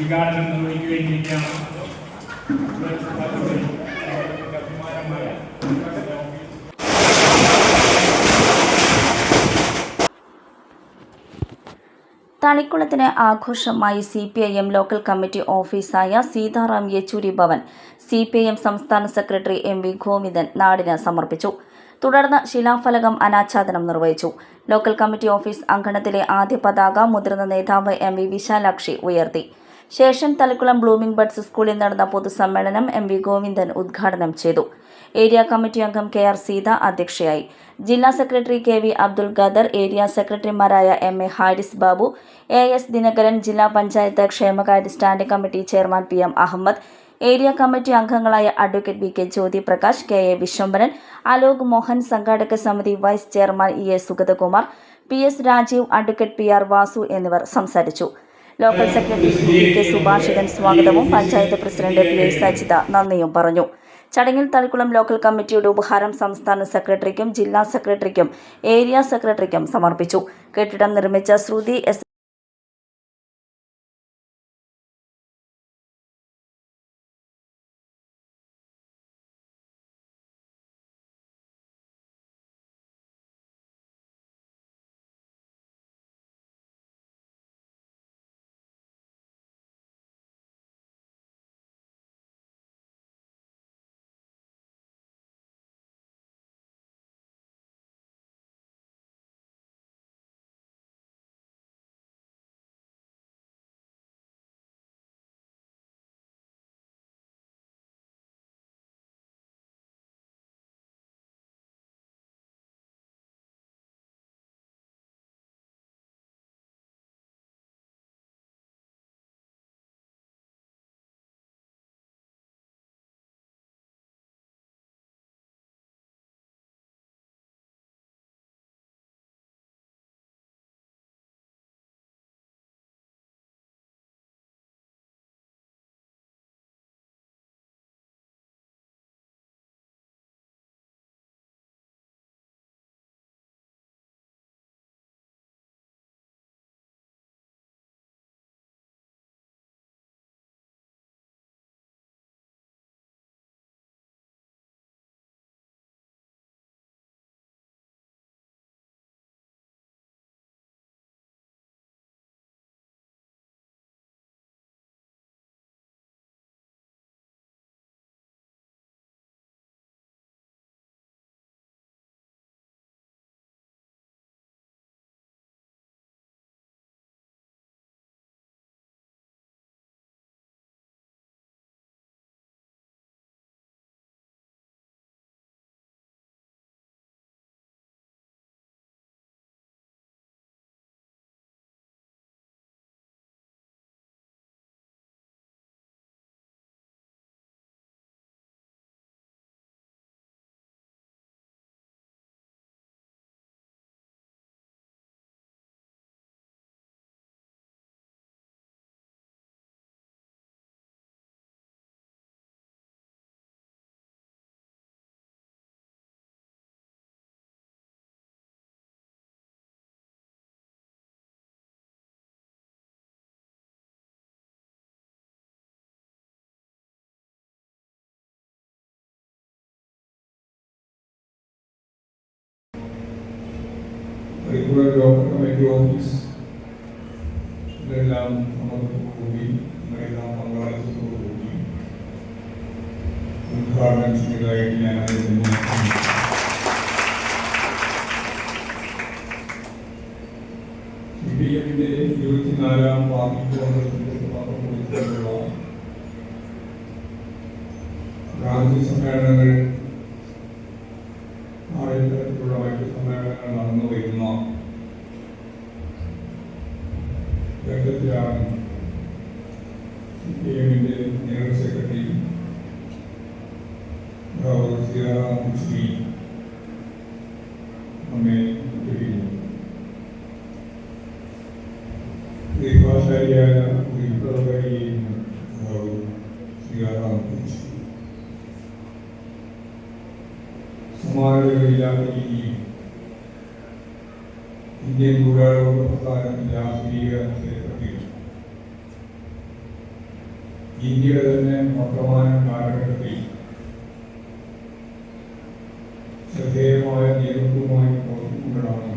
ഉദ്ഘാടനം തളിക്കുളത്തിന് ആഘോഷമായി C P I M local committee ഓഫീസായ Sitaram Yechury Bhavan C P I M സംസ്ഥാന secretary M V Govindan നാടിന് സമർപ്പിച്ചു. തുടർന്ന് ശിലാഫലകം അനാച്ഛാദനം നിർവഹിച്ചു. ലോക്കൽ കമ്മിറ്റി ഓഫീസ് അങ്കണത്തിലെ ആദ്യ പതാക മുതിർന്ന നേതാവ് എം വി വിശാലാക്ഷി ഉയർത്തി. ശേഷം തലക്കുളം ബ്ലൂമിംഗ് ബഡ്സ് സ്കൂളിൽ നടന്ന പൊതുസമ്മേളനം എം വി ഗോവിന്ദൻ ഉദ്ഘാടനം ചെയ്തു. ഏരിയ കമ്മിറ്റി അംഗം കെ ആർ സീത അധ്യക്ഷയായി. ജില്ലാ secretary K V Abdul Khader area സെക്രട്ടറിമാരായ M A Haris Babu A S Dinakaran ജില്ലാ പഞ്ചായത്ത് ക്ഷേമകാര്യ standing committee chairman P M Ahammed area committee അംഗങ്ങളായ advocate V K Jyothi Prakash K A Viswambharan Alok Mohan സംഘാടക സമിതി vice chairman E A Sugathakumar P S Rajeev advocate P R Vasu എന്നിവർ സംസാരിച്ചു. Local secretary V K Subhashithan സ്വാഗതവും panchayat president P I Sajitha നന്ദിയും പറഞ്ഞു. ചടങ്ങിൽ Thalikkulam local കമ്മിറ്റിയുടെ ഉപഹാരം സംസ്ഥാന സെക്രട്ടറിക്കും ജില്ലാ സെക്രട്ടറിക്കും ഏരിയ സെക്രട്ടറിക്കും സമർപ്പിച്ചു. കെട്ടിടം നിർമ്മിച്ച ശ്രുതി എസ് പരിപൂർണ ലോക്കൽ കമ്മിറ്റി ഓഫീസ് ഇതെല്ലാം സമ്മതത്തോടുകൂടി നിങ്ങളെല്ലാം പങ്കാളിത്തത്തോടുകൂടി ഉദ്ഘാടനം ചെയ്തതായിട്ട് ഞാൻ അറിയുന്നു സി പി എമ്മിന്റെ ഇരുപത്തിനാലാം പാർട്ടി കോൺഗ്രസിന്റെ പങ്കെടുത്തുള്ള ഗാന്ധി സമ്മേളനങ്ങൾ ഡോക്ടർ സീതാറാം യെച്ചൂരി നമ്മെ വിട്ടിരിക്കുന്നു ദീപാചാര്യായ ഒരു വിപ്ലവകാരിയെയും സീതാറാം യെച്ചൂരി സമാനതകളില്ലാത്ത രീതിയിൽ ഇന്ത്യൻ തൊഴിലാളികളുടെ പ്രസ്ഥാനത്തിന്റെ ആധുനീകരണത്തെ പറ്റി ഇന്ത്യയുടെ തന്നെ വർത്തമാന കാലഘട്ടത്തിൽ ശ്രദ്ധേയമായ നേതൃത്വമായി പ്രവർത്തിക്കുമ്പോഴാണ്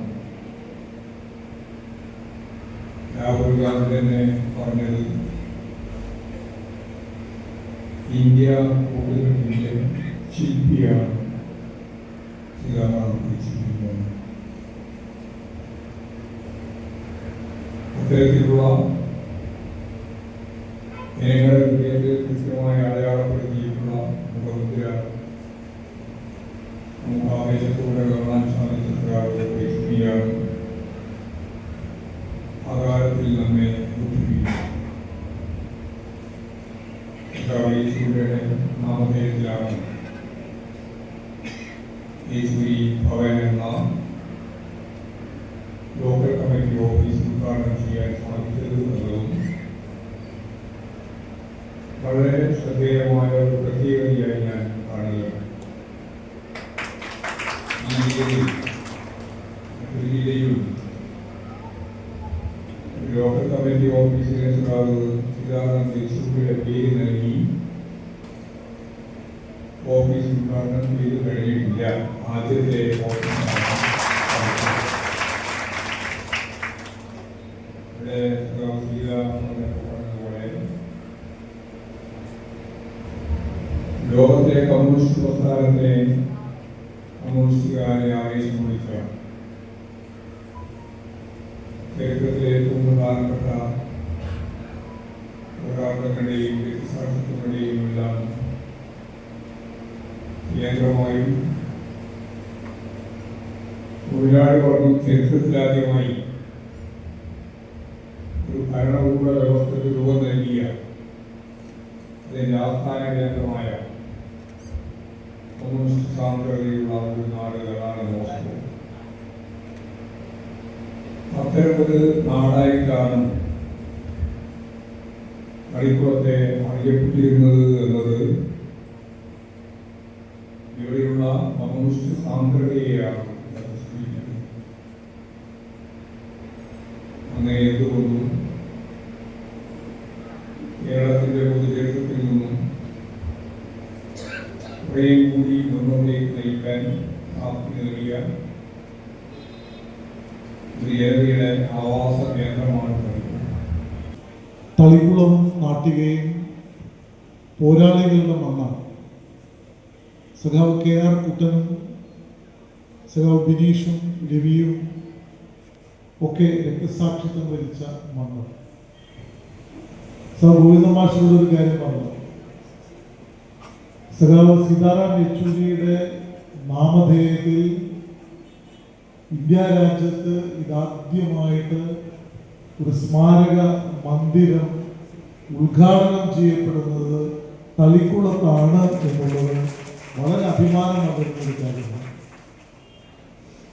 രാഹുൽ ഗാന്ധി തന്നെ പറഞ്ഞത് ഇന്ത്യ കൂടുതലിന്റെ ശില്പിയാണ്. സീതാറാം യെച്ചൂരി അത്തരത്തിലുള്ള ജനങ്ങളുടെ ഹൃദയത്തിൽ കൃത്യമായി അടയാളപ്പെടുത്തിയിട്ടുള്ള മുഖമുദ്ര നമുക്ക് ആവേശത്തോടെ കാണാൻ സാധിച്ചിട്ടുള്ള യെച്ചൂരിയാണ് ആ കാലത്തിൽ നമ്മെ ബുദ്ധിപ്പിക്കും യേശുവിയുടെ നാമധേയത്തിലാണ് യേശുരി ഭവൻ എന്ന ലോക്കൽ കമ്മിറ്റി ഓഫീസ് ഉദ്ഘാടനം ചെയ്യാൻ സാധിച്ചത് എന്നതും വളരെ ശ്രദ്ധേയമായ ഒരു പ്രത്യേകതയായി ഈ ജില്ലയിൽ മറ്റൊരു ജില്ലയിലും ലോക്കൽ കമ്മിറ്റി ഓഫീസിലെ സഖാവ് സീതാറാം യെച്ചൂരിയുടെ പേര് നൽകി ഓഫീസ് ഉദ്ഘാടനം ചെയ്ത് കഴിഞ്ഞിട്ടില്ല ആദ്യത്തെ ഓഫീസാണ് ഇവിടെ സഖാവ് സീതാറാം പറഞ്ഞതുപോലെ ലോകത്തെ കമ്മ്യൂണിസ്റ്റ് പ്രസ്ഥാനത്തെ കമ്മ്യൂണിസ്റ്റുകാരെ ആവേശം വിളിച്ച ചരിത്രത്തിലെ ഏറ്റവും പ്രധാനപ്പെട്ട പോരാട്ടങ്ങളുടെയും രക്തസാക്ഷിത്വങ്ങളുടെയും എല്ലാം കേന്ദ്രമായും തൊഴിലാളി വർഗം ചരിത്രത്തിലാദ്യമായി ഒരു ഭരണകൂട വ്യവസ്ഥയ്ക്ക് രൂപം നൽകിയ അതിന്റെ ആസ്ഥാന കേന്ദ്രമായ കമ്മ്യൂണിസ്റ്റ് സാന്ദ്രതയുള്ള ഒരു നാടുകളാണ് മോസ്കോ അത്തരമൊരു നാടായിട്ടാണ് കളിക്കുളത്തെ അറിയപ്പെട്ടിരുന്നത് എന്നത് ഇവിടെയുള്ള കമ്മ്യൂണിസ്റ്റ് സൂചിപ്പിക്കുന്നത്. അങ്ങനെ എന്തുകൊണ്ടും മുന്നോട്ടേക്ക് നയിക്കാൻ നൽകിയ ഒരു ആവാസ കേന്ദ്രമാണ് തളികുളം നാട്ടികയും പോരാളികളുടെ മണ്ണാണ്. സഖാവ് കെ ആർ കുട്ടനും സഖാവ് ബിനീഷും രവിയും ഒക്കെ രക്തസാക്ഷിത്വം വരിച്ച മണ്ണ്. സർ ഗോവിന്ദ മാഷിനോട് ഒരു കാര്യം പറഞ്ഞു സഖാവ് സീതാറാം യെച്ചൂരിയുടെ നാമധേയത്തിൽ ഇന്ത്യ രാജ്യത്ത് ഇതാദ്യമായിട്ട് ഒരു സ്മാരക മന്ദിരം ഉദ്ഘാടനം ചെയ്യപ്പെടുന്നത് തളിക്കുളത്താണ് എന്നുള്ളത് വളരെ അഭിമാനം ഒരു കാര്യമാണ്.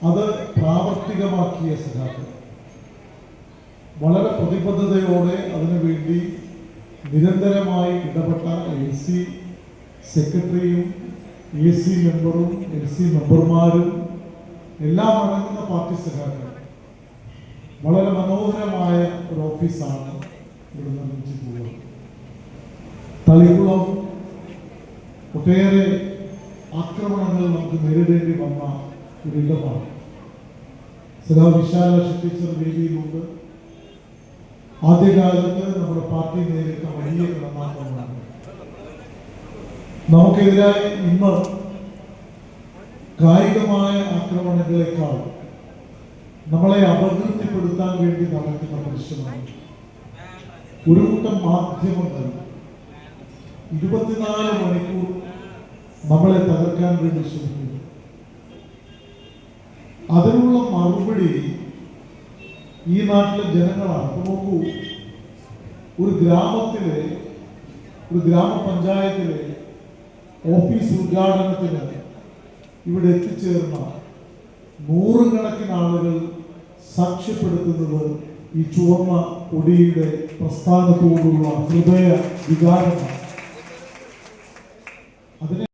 അത് പ്രാവർത്തികമാക്കിയ സഖാക്കൾ. വളരെ പ്രതിബദ്ധതയോടെ അതിനുവേണ്ടി നിരന്തരമായി ഇടപെട്ട എൽ സി സെക്രട്ടറിയും എ സി മെമ്പറും എൽ സി മെമ്പർമാരും എല്ലാം അടങ്ങുന്ന പാർട്ടി സഖാക്കൾ വളരെ മനോഹരമായ ഒരു ഓഫീസാണ് ഇവിടെ നിർമ്മിച്ചിട്ടുള്ളത് തളിക്കുളം ഒട്ടേറെ ആക്രമണങ്ങൾ നമുക്ക് നേരിടേണ്ടി വന്ന ഒരു ഇടമാണ്. സദാ വിശാല ശക്തിച്ചർ വേദിയിലുണ്ട്. ആദ്യകാലത്ത് നമ്മുടെ പാർട്ടി നേരിട്ട വലിയ കടന്നാക്രമണങ്ങൾ നമുക്കെതിരായി ഇന്ന് കായികമായ ആക്രമണങ്ങളെക്കാൾ നമ്മളെ അപകീർത്തിപ്പെടുത്താൻ വേണ്ടി നടത്തുന്ന പരിശ്രമം ഒരു കൂട്ടം മാധ്യമങ്ങൾ ഇരുപത്തിനാല് മണിക്കൂർ നമ്മളെ തകർക്കാൻ വേണ്ടി ശ്രമിക്കുന്നു. അതിനുള്ള മറുപടി ഈ നാട്ടിലെ ജനങ്ങളാണ്. അപ്പൊ നോക്കൂ ഒരു ഗ്രാമത്തിലെ ഒരു ഗ്രാമപഞ്ചായത്തിലെ ഓഫീസ് ഉദ്ഘാടനത്തിന് ഇവിടെ എത്തിച്ചേർന്ന നൂറുകണക്കിന് ആളുകൾ സാക്ഷ്യപ്പെടുത്തുന്നത് ഈ ചുവന്ന കൊടിയുടെ പ്രസ്ഥാനത്തോടുള്ള ഹൃദയ വികാരമാണ്. അതിനെ